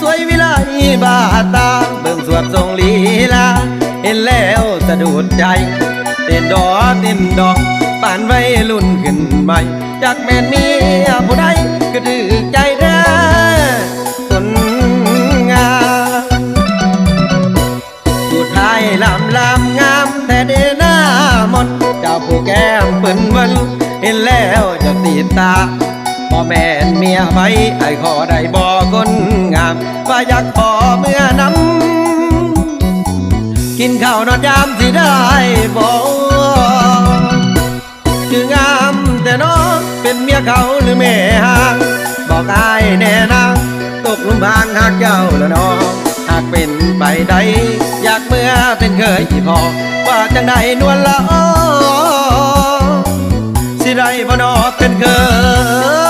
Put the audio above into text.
สวยวิไลบาตา เบิ่งสวดทรงลีลา เห็นแล้วสะดุดใจ เต้นดอเต้นดอกปานไว้รุ่นขึ้นใหม่จากแม่นเมียผู้ใดก็ดื้อใจแท้คนงามผู้ายลำลำงามแต่เดหน้ามนเจ้าผู้แก้มเปิ้นวินเห็นแล้วจะติดตาพ่อแม่นเมียไปไอ้ขอได้บอกคน ว่าอยากขอเมื่อนำกินข้าวนอนยามสิได้บอกคืองามแต่น้องเป็นเมียเขาหรือแม่หางบอกอายแน่นางตกลุมพางหักเจ้าแล้วน้องหากเป็นไปได้อยากเมื่อเป็นเคยพอว่าจังใดนวลละออสิได้บ่นอเป็นเคย